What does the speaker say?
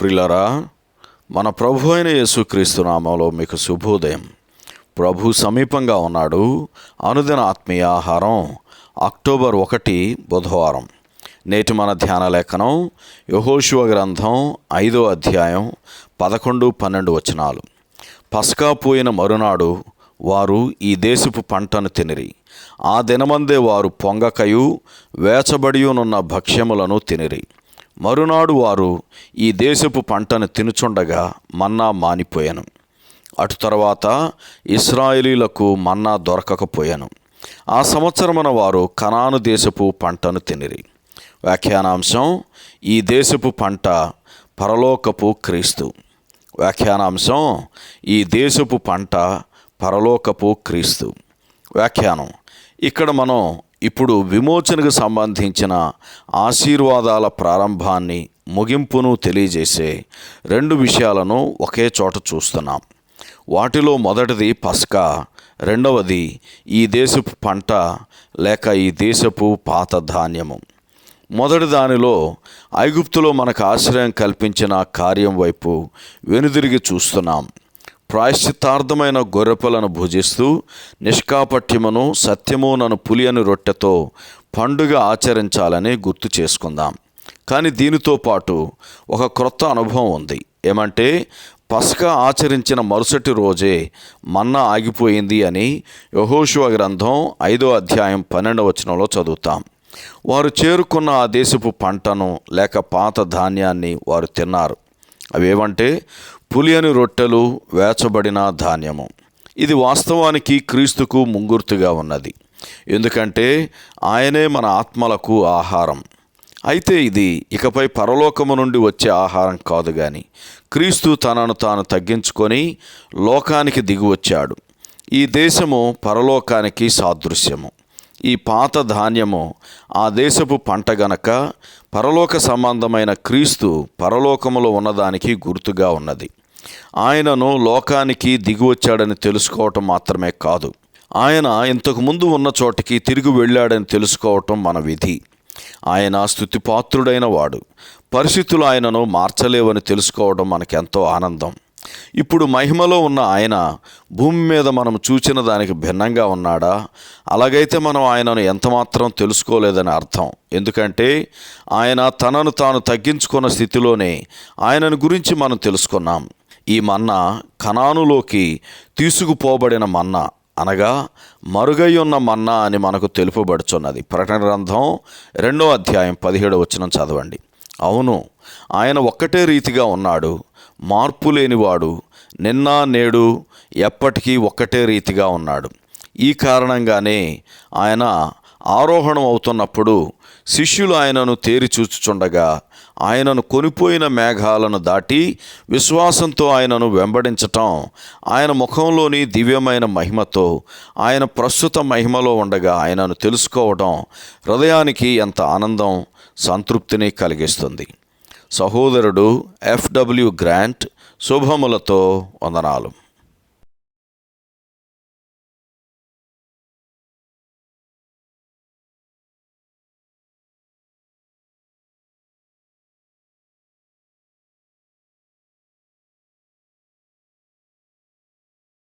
ప్రిలరా మన ప్రభు అయిన యేసుక్రీస్తు నామంలో మీకు శుభోదయం. ప్రభు సమీపంగా ఉన్నాడు. అనుదిన ఆత్మీయ ఆహారం అక్టోబర్ ఒకటి బుధవారం. నేటి మన ధ్యాన లేఖనం యహోశివ గ్రంథం ఐదో అధ్యాయం పదకొండు పన్నెండు వచనాలు. పస్కా పోయిన మరునాడు వారు ఈ దేశపు పంటను తినిరి. ఆ దినమందే వారు పొంగకయు వేచబడియునున్న భక్ష్యములను తినిరి. మరునాడు వారు ఈ దేశపు పంటను తినుచుండగా మన్నా మానిపోయాను. అటు తర్వాత ఇస్రాయేలీలకు మన్నా దొరకకపోయాను. ఆ సంవత్సరమున వారు కనాను దేశపు పంటను తినిరి. వ్యాఖ్యానాంశం ఈ దేశపు పంట పరలోకపు క్రీస్తు. వ్యాఖ్యానాంశం ఈ దేశపు పంట పరలోకపు క్రీస్తు. వ్యాఖ్యానం ఇక్కడ మనం ఇప్పుడు విమోచనకు సంబంధించిన ఆశీర్వాదాల ప్రారంభాన్ని ముగింపును తెలియజేసే రెండు విషయాలను ఒకే చోట చూస్తున్నాం. వాటిలో మొదటిది పస్కా రెండవది ఈ దేశపు పంట లేక ఈ దేశపు పాత ధాన్యము. మొదటి దానిలో ఐగుప్తులో మనకు ఆశ్రయం కల్పించిన కార్యం వైపు వెనుదిరిగి చూస్తున్నాం. ప్రాయశ్చితార్థమైన గొర్రెపలను భుజిస్తూ నిష్కాపట్యమును సత్యమునను పులియని రొట్టెతో పండుగ ఆచరించాలని గుర్తు చేసుకుందాం. కానీ దీనితో పాటు ఒక క్రొత్త అనుభవం ఉంది. ఏమంటే పస్కా ఆచరించిన మరుసటి రోజే మన్నా ఆగిపోయింది అని యహోశివ గ్రంథం ఐదో అధ్యాయం పన్నెండవ వచనంలో చదువుతాం. వారు చేరుకున్న ఆ దేశపు పంటను లేక పాత ధాన్యాన్ని వారు తిన్నారు. అవేమంటే పులియని రొట్టెలు వేచబడిన ధాన్యము. ఇది వాస్తవానికి క్రీస్తుకు ముంగుర్తుగా ఉన్నది. ఎందుకంటే ఆయనే మన ఆత్మలకు ఆహారం. అయితే ఇది ఇకపై పరలోకము నుండి వచ్చే ఆహారం కాదు కానీ క్రీస్తు తనను తాను తగ్గించుకొని లోకానికి దిగి వచ్చాడు. ఈ దేశము పరలోకానికి సాదృశ్యము. ఈ పాత ధాన్యము ఆ దేశపు పంట గనక పరలోక సంబంధమైన క్రీస్తు పరలోకములో ఉన్నదానికి గుర్తుగా ఉన్నది. ఆయనను లోకానికి దిగివచ్చాడని తెలుసుకోవటం మాత్రమే కాదు. ఆయన ఇంతకు ముందు ఉన్న చోటికి తిరిగి వెళ్ళాడని తెలుసుకోవటం మన విధి. ఆయన స్థుతిపాత్రుడైన వాడు. పరిస్థితులు ఆయనను మార్చలేవని తెలుసుకోవడం మనకెంతో ఆనందం. ఇప్పుడు మహిమలో ఉన్న ఆయన భూమి మీద మనం చూచిన దానికి భిన్నంగా ఉన్నాడా? అలాగైతే మనం ఆయనను ఎంతమాత్రం తెలుసుకోలేదని అర్థం. ఎందుకంటే ఆయన తనను తాను తగ్గించుకున్న స్థితిలోనే ఆయనను గురించి మనం తెలుసుకున్నాం. ఈ మన్నా కణానులోకి తీసుకుపోబడిన మన్నా అనగా మరుగై ఉన్న మన్నా అని మనకు తెలుపబడుచున్నది. ప్రకటన గ్రంథం రెండో అధ్యాయం పదిహేడు వచ్చిన చదవండి. అవును ఆయన ఒక్కటే రీతిగా ఉన్నాడు. మార్పు లేనివాడు నిన్న నేడు ఎప్పటికీ ఒక్కటే రీతిగా ఉన్నాడు. ఈ కారణంగానే ఆయన ఆరోహణం అవుతున్నప్పుడు శిష్యులు ఆయనను తేరి చూచుచుండగా ఆయనను కొనిపోయిన మేఘాలను దాటి విశ్వాసంతో ఆయనను వెంబడించటం ఆయన ముఖంలోని దివ్యమైన మహిమతో ఆయన ప్రస్తుత మహిమలో ఉండగా ఆయనను తెలుసుకోవడం హృదయానికి ఎంత ఆనందం సంతృప్తిని కలిగిస్తుంది. సహోదరుడు ఎఫ్డబ్ల్యూ గ్రాంట్ శుభములతో వందనాలు.